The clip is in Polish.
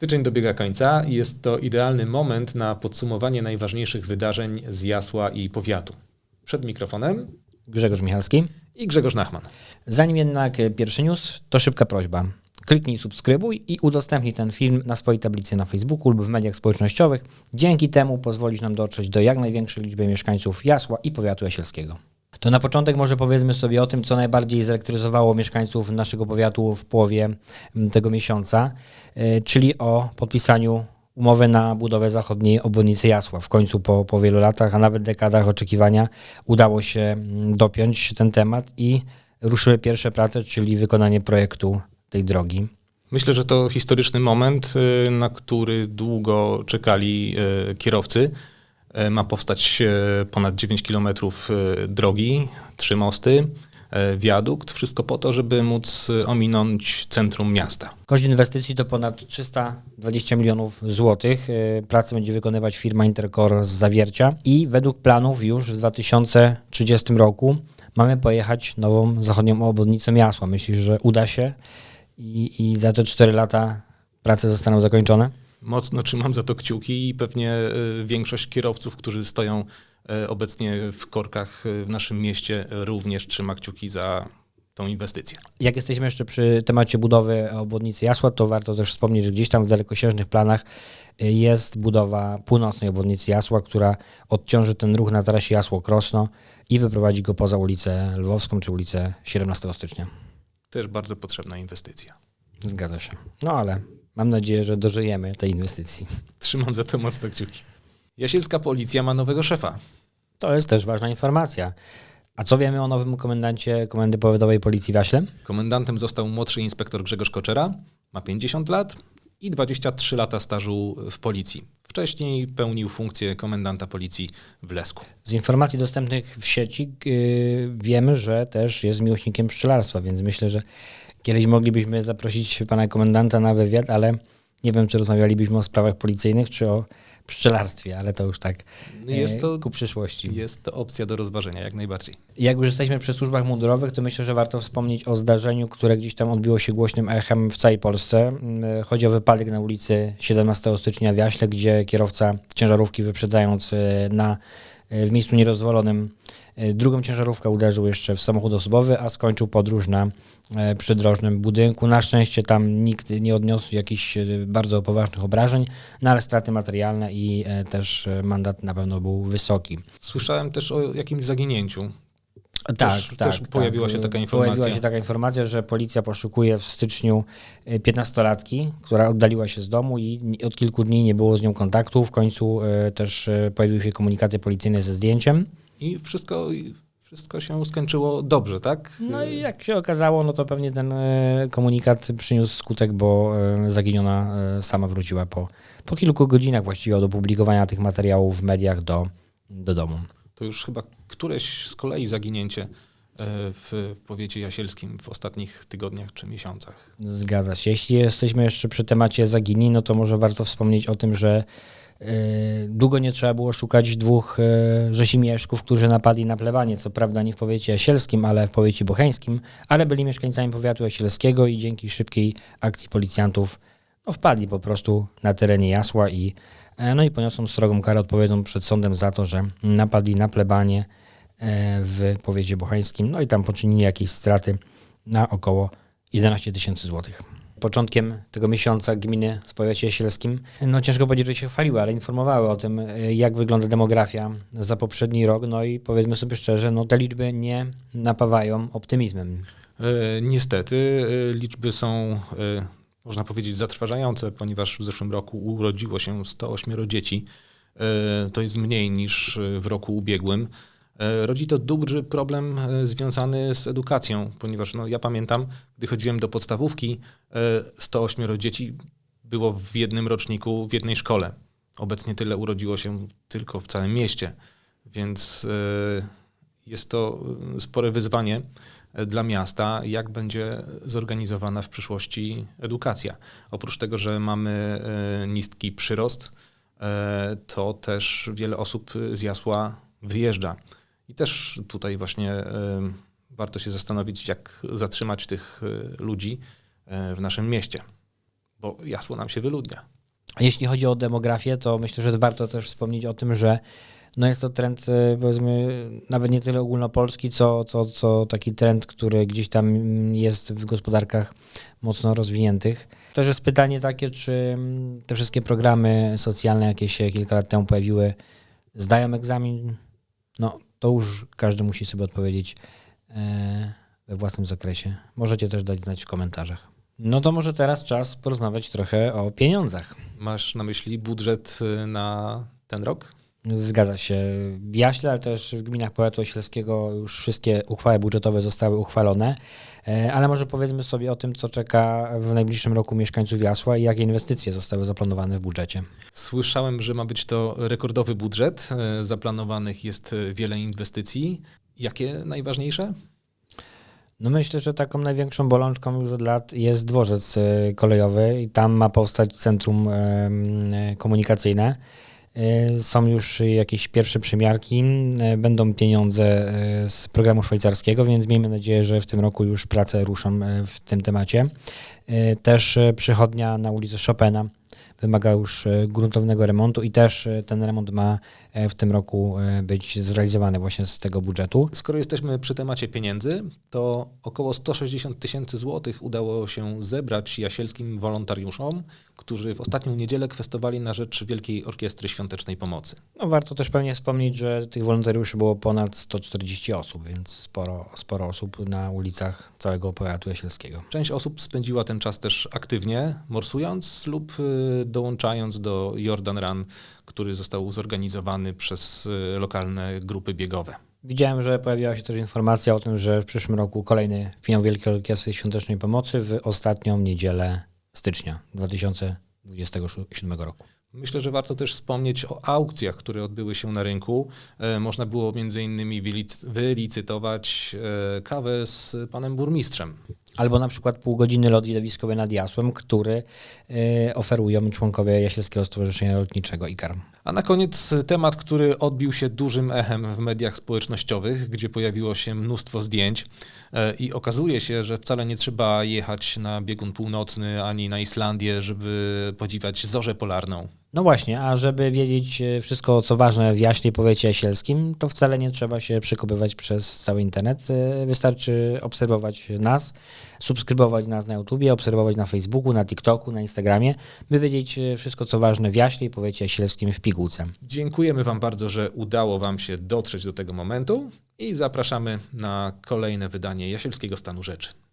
Styczeń dobiega końca i jest to idealny moment na podsumowanie najważniejszych wydarzeń z Jasła i powiatu. Przed mikrofonem Grzegorz Michalski. i Grzegorz Nachman. Zanim jednak pierwszy news, to szybka prośba. Kliknij subskrybuj i udostępnij ten film na swojej tablicy na Facebooku lub w mediach społecznościowych. Dzięki temu pozwolisz nam dotrzeć do jak największej liczby mieszkańców Jasła i powiatu jasielskiego. To na początek może powiedzmy sobie o tym, co najbardziej zelektryzowało mieszkańców naszego powiatu w połowie mm, tego miesiąca, yy, czyli o podpisaniu umowy na budowę zachodniej obwodnicy Jasła. W końcu po, po wielu latach, a nawet dekadach oczekiwania udało się mm, dopiąć ten temat i ruszyły pierwsze prace, czyli wykonanie projektu tej drogi. Myślę, że to historyczny moment, y, na który długo czekali y, kierowcy. Y, Ma powstać y, ponad 9 km drogi, trzy mosty, wiadukt, wszystko po to, żeby móc ominąć centrum miasta. Koszt inwestycji to ponad 320 milionów złotych. Pracę będzie wykonywać firma Intercore z Zawiercia i według planów już w 2030 roku mamy pojechać nową zachodnią obwodnicą Jasła. Myślisz, że uda się i, i za te 4 lata prace zostaną zakończone? Mocno trzymam za to kciuki i pewnie y, większość kierowców, którzy stoją y, obecnie w korkach y, w naszym mieście, również trzyma kciuki za tą inwestycję. Jak jesteśmy jeszcze przy temacie budowy obwodnicy Jasła, to warto też wspomnieć, że gdzieś tam w dalekosiężnych planach jest budowa północnej obwodnicy Jasła, która odciąży ten ruch na trasie Jasło-Krosno i wyprowadzi go poza ulicę Lwowską czy ulicę 17 stycznia. Też bardzo potrzebna inwestycja. Zgadza się. No ale mam nadzieję, że dożyjemy tej inwestycji. Trzymam za to mocno kciuki. Jasielska policja ma nowego szefa. To jest też ważna informacja. A co wiemy o nowym komendancie Komendy Powiatowej Policji w Jaśle? Komendantem został młodszy inspektor Grzegorz Koczera, ma 50 lat i 23 lata stażu w policji. Wcześniej pełnił funkcję komendanta policji w Lesku. Z informacji dostępnych w sieci yy, wiemy, że też jest miłośnikiem pszczelarstwa, więc myślę, że kiedyś moglibyśmy zaprosić pana komendanta na wywiad, ale nie wiem, czy rozmawialibyśmy o sprawach policyjnych, czy o pszczelarstwie, ale to już tak Jest yy, to, ku przyszłości. jest to opcja do rozważenia, jak najbardziej. Jak już jesteśmy przy służbach mundurowych, to myślę, że warto wspomnieć o zdarzeniu, które gdzieś tam odbiło się głośnym echem w całej Polsce. Mm, Chodzi o wypadek na ulicy 17 stycznia w Jaśle, gdzie kierowca ciężarówki wyprzedzając e, na, e, w miejscu nierozwolonym e, drugą ciężarówkę uderzył jeszcze w samochód osobowy, a skończył podróż na e, przydrożnym budynku. Na szczęście tam nikt nie odniósł jakichś e, bardzo poważnych obrażeń, no ale straty materialne i e, też e, mandat na pewno był wysoki. Słyszałem też o jakimś zaginięciu. Tak, Też- tak. też pojawiła się taka Pojawiła informacja. się taka informacja, że policja poszukuje w styczniu y, 15-latki, która oddaliła się z domu i od kilku dni nie było z nią kontaktu. W końcu y, też y, pojawiły się komunikaty policyjne ze zdjęciem. I wszystko, wszystko się skończyło dobrze, tak? No i jak się okazało, no to pewnie ten komunikat przyniósł skutek, bo zaginiona sama wróciła po, po kilku godzinach właściwie od opublikowania tych materiałów w mediach do, do domu. To już chyba któreś z kolei zaginięcie e, w, powiecie jasielskim w ostatnich tygodniach czy miesiącach. Zgadza się. Jeśli jesteśmy jeszcze przy temacie zagini, no to może warto wspomnieć o tym, że e, długo nie trzeba było szukać dwóch e, rzesimieszków, którzy napadli na plebanie. Co prawda nie w powiecie jasielskim, ale w powiecie bocheńskim, ale byli mieszkańcami powiatu jasielskiego i dzięki szybkiej akcji policjantów no, wpadli po prostu na terenie Jasła i, e, no i poniosą srogą karę, odpowiedzą przed sądem za to, że napadli na plebanie e, w powiecie bocheńskim, no i tam poczynili jakieś straty na około 11 tysięcy złotych. Początkiem tego miesiąca gminy w powiecie jasielskim, no ciężko powiedzieć, że się chwaliły, ale informowały o tym, e, jak wygląda demografia za poprzedni rok, no i powiedzmy sobie szczerze, no te liczby nie napawają optymizmem. Niestety liczby są, można powiedzieć, zatrważające, ponieważ w zeszłym roku urodziło się 108 dzieci. E, To jest mniej niż w roku ubiegłym. E, Rodzi to duży problem e, związany z edukacją, ponieważ no, ja pamiętam, gdy chodziłem do podstawówki, e, 108 dzieci było w jednym roczniku w jednej szkole. Obecnie tyle urodziło się tylko w całym mieście, więc jest to spore wyzwanie dla miasta, jak będzie zorganizowana w przyszłości edukacja. Oprócz tego, że mamy e, niski przyrost, e, to też wiele osób z Jasła wyjeżdża. I też tutaj właśnie e, warto się zastanowić, jak zatrzymać tych ludzi w naszym mieście. bo jasło nam się wyludnia. Jeśli chodzi o demografię, to myślę, że warto też wspomnieć o tym, że no jest to trend, e, powiedzmy, nawet nie tyle ogólnopolski, co, co, co taki trend, który gdzieś tam jest w gospodarkach mocno rozwiniętych. Też jest pytanie takie, czy mm, te wszystkie programy socjalne, jakie się kilka lat temu pojawiły, zdają egzamin? No, to już każdy musi sobie odpowiedzieć e, we własnym zakresie. Możecie też dać znać w komentarzach. No to może teraz czas porozmawiać trochę o pieniądzach. Masz na myśli budżet y, na ten rok? Zgadza się. W Jaśle, ale też w gminach powiatu oślskiego już wszystkie uchwały budżetowe zostały uchwalone, E, ale może powiedzmy sobie o tym, co czeka w najbliższym roku mieszkańców Jasła i jakie inwestycje zostały zaplanowane w budżecie. Słyszałem, że ma być to rekordowy budżet. y, Zaplanowanych jest wiele inwestycji. Jakie najważniejsze? No myślę, że taką największą bolączką już od lat jest dworzec e, kolejowy i tam ma powstać centrum e, komunikacyjne. E, Są już jakieś pierwsze przymiarki, e, będą pieniądze e, z programu szwajcarskiego, więc miejmy nadzieję, że w tym roku już prace ruszą w tym temacie. Też przychodnia na ulicy Chopina wymaga już e, gruntownego remontu i też e, ten remont ma e, w tym roku być zrealizowany właśnie z tego budżetu. Skoro jesteśmy przy temacie pieniędzy, to około 160 tysięcy złotych udało się zebrać jasielskim wolontariuszom, którzy w ostatnią niedzielę kwestowali na rzecz Wielkiej Orkiestry Świątecznej Pomocy. No, warto też pewnie wspomnieć, że tych wolontariuszy było ponad 140 osób, więc sporo, sporo osób na ulicach całego powiatu jasielskiego. Część osób spędziła ten czas też aktywnie, morsując lub dołączając do Jordan Run, który został zorganizowany przez y, lokalne grupy biegowe. Widziałem, że pojawiła się też informacja o tym, że w przyszłym roku kolejny finał Wielkiej Orkiestry Świątecznej Pomocy w ostatnią niedzielę stycznia 2027 roku. Myślę, że warto też wspomnieć o aukcjach, które odbyły się na rynku. E, Można było między innymi wylic- wylicytować e, kawę z panem burmistrzem. Albo na przykład pół godziny lot widowiskowy nad Jasłem, który y, oferują członkowie Jasielskiego Stowarzyszenia Lotniczego IKAR. A na koniec temat, który odbił się dużym echem w mediach społecznościowych, gdzie pojawiło się mnóstwo zdjęć e, i okazuje się, że wcale nie trzeba jechać na biegun północny ani na Islandię, żeby podziwiać zorzę polarną. No właśnie, a żeby wiedzieć e, wszystko, co ważne w Jaśle i powiecie jasielskim, to wcale nie trzeba się przekopywać przez cały internet. E, Wystarczy obserwować nas, subskrybować nas na YouTubie, obserwować na Facebooku, na TikToku, na Instagramie, by wiedzieć e, wszystko, co ważne w Jaśle i powiecie jasielskim w pigułce. Dziękujemy Wam bardzo, że udało Wam się dotrzeć do tego momentu i zapraszamy na kolejne wydanie Jasielskiego Stanu Rzeczy.